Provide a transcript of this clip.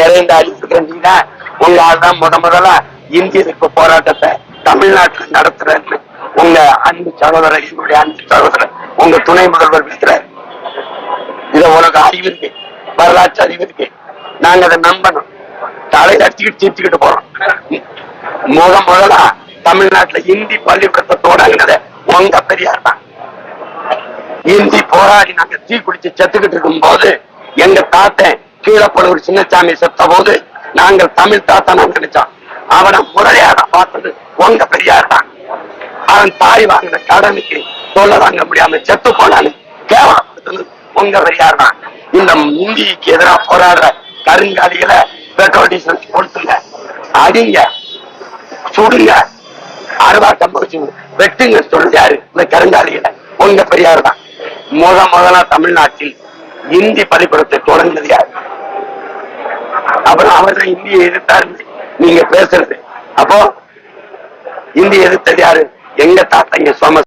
நிறைந்த அழிச்சிருக்கிற நீ தான் தான் முத முதல்ல இந்திய எதிர்ப்பு போராட்டத்தை தமிழ்நாட்டில் நடத்துறேன்னு உங்க அன்பு சகோதரர் என்னுடைய அன்பு சகோதரர் உங்க துணை முதல்வர் பேசுறாரு. இத உனக்கு அறிவு இருக்கு வரலாற்று அறிவு இருக்கு. நாங்க அதை நம்பணும். தலையில அடிச்சுக்கிட்டு சிரிச்சுக்கிட்டு போறோம். முத முதலா தமிழ்நாட்டுல இந்தி பள்ளிக்கூடத்தை தொடங்கினது உங்க பெரியார் தான். இந்தி போராடி நாங்க தீ குடிச்சு செத்துக்கிட்டு இருக்கும் போது எங்க தாத்தன் கீழப்பழுவூர் சின்னசாமி செத்த போது நாங்கள் தமிழ் தாத்தனா நினைச்சோம் அவனை முறையாக பார்த்தது உங்க பெரியார் தான். அவன் தாய் வாங்கின கடனுக்கு சொல்ல வாங்க முடியாம செத்து போனான்னு கேவலப்படுத்தது உங்க பெரியார் தான். இந்த இந்திக்கு எதிராக போராடுற கருங்காலிகளை பெட்ரோல் டீசல் கொடுத்துங்க. அடிங்க. சுடுங்க. அறுவாட்டம் போச்சு வெட்டுங்க சொல்றது இந்த கருங்காலிகளை. உங்க பெரியார் தான். முத முதலா தமிழ்நாட்டில் இந்தி பள்ளிக்கூடத்தை தொடங்கினது யாரு? அப்புறம் அவர் தான் இந்தியை எதிர்த்தாரு. நீங்க பேசுறது. அப்போ இந்தி எதிர்த்தது யாரு? எங்க தாத்தா இங்க சோம